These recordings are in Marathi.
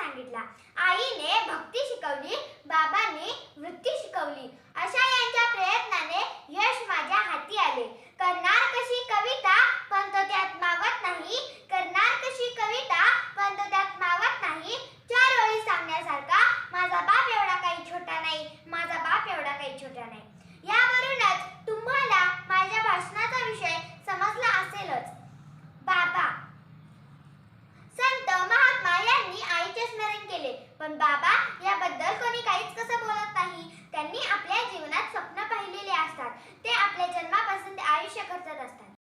सांगितला. आईने भक्ती शिकवली बाबांनी वृत्ती शिकवली. अशा यांच्या प्रयत्नाने यश माझ्या हाती आले. करणार कशी कविता पण तो त्यात मावत नाही. करणार कशी कविता पण तो त्यात मावत नाही. चार ओळी सांगण्यासारखा. माझा बाप एवढा काही छोटा नाही. माझा बाप एवढा काही छोटा नाही. पण बाबा याबद्दल कोणी काहीच कसं बोलत नाही. त्यांनी आपल्या जीवनात स्वप्न पाहिलेले असतात. ते आपल्या जन्मापासून ते आयुष्य करतात असतात.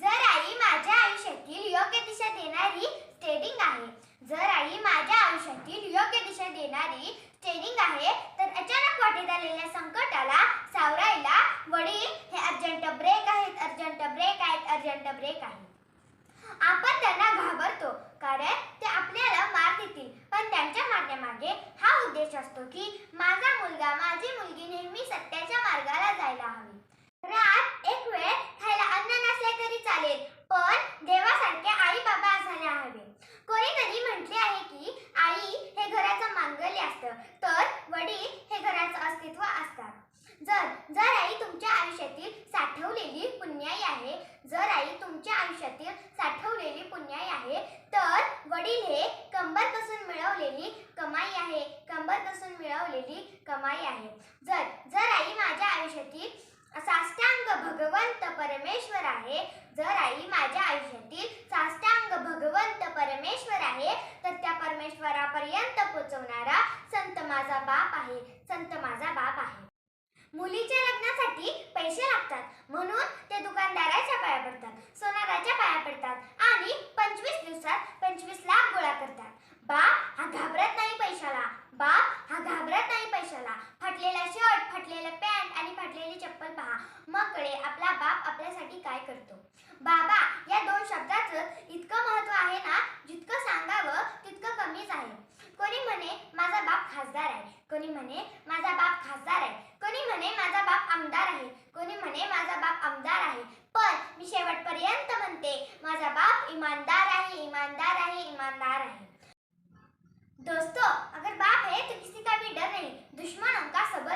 जर आई माझ्या आयुष्यातील योग्य दिशा देणारी स्टेडिंग आहे जर आई माझ्या आयुष्यातील योग्य दिशा देणारी स्टेडिंग आहे तर अचानक वाटेत आलेल्या संकटाला सावरायला वडील हे अर्जंट ब्रेक आहेत अर्जंट ब्रेक आहेत अर्जंट ब्रेक आहेत. असतो की माझा मुलगा माझी मुलगी नेहमी सत्याच्या मार्गाला जायला हवी रात एक वेळ खायला अन्न नसले तरी चालेल पण देवासारखे आई बाबा असायला हवे कोणीतरी म्हटले आहे की आई हे घराचं मांगल्य असतं तर वडील हे घराचं अस्तित्व असतात जर जर आई तुमच्या आयुष्यातील साठवलेली पुण्याई आहे जर आई तुमच्या आयुष्यातील साठवलेली पुण्याई आहे तर वडील हे कंबर कसून मिळवलेली कमाई आहे कंबर कसून कमाई आहे. जर जर आई माझ्या आयुष्यातील साष्टांग भगवंत परमेश्वर आहे जर आई माझ्या आयुष्यातील साष्टांग भगवंत परमेश्वर आहे तर त्या परमेश्वरापर्यंत पोचवणारा संत माझा बाप आहे संत माझा बाप आहे. मुलीच्या लग्नासाठी पैसे लागतात म्हणून ते दुकानदाराच्या पाया पडतात सोनाराच्या पाया पडतात आणि पंचवीस दिवसात पंचवीस लाख गोळा करतात. बाप हा घाबर आणि चप्पल पहा. मग कळे आपला बाप आपल्यासाठी काय करतो. बाबा या दोन शब्दाचं इतकं महत्त्व आहे ना जितकं सांगावं तितकं कमीच आहे. कोणी म्हणे माझा बाप खासदार आहे. कोणी म्हणे माझा बाप खासदार आहे. कोणी म्हणे माझा बाप आमदार आहे. कोणी म्हणे माझा बाप आमदार आहे. पण मी शेवटपर्यंत म्हणते माझा बाप इमानदार आहे इमानदार आहे इमानदार आहे. दोस्तों अगर बाप है तो किसी का भी डर नहीं। दुश्मनों का सबर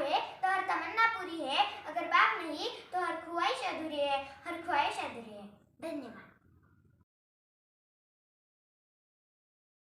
है तो हर तमन्ना पूरी है अगर बाप नहीं तो हर ख्वाहिश अधूरी है।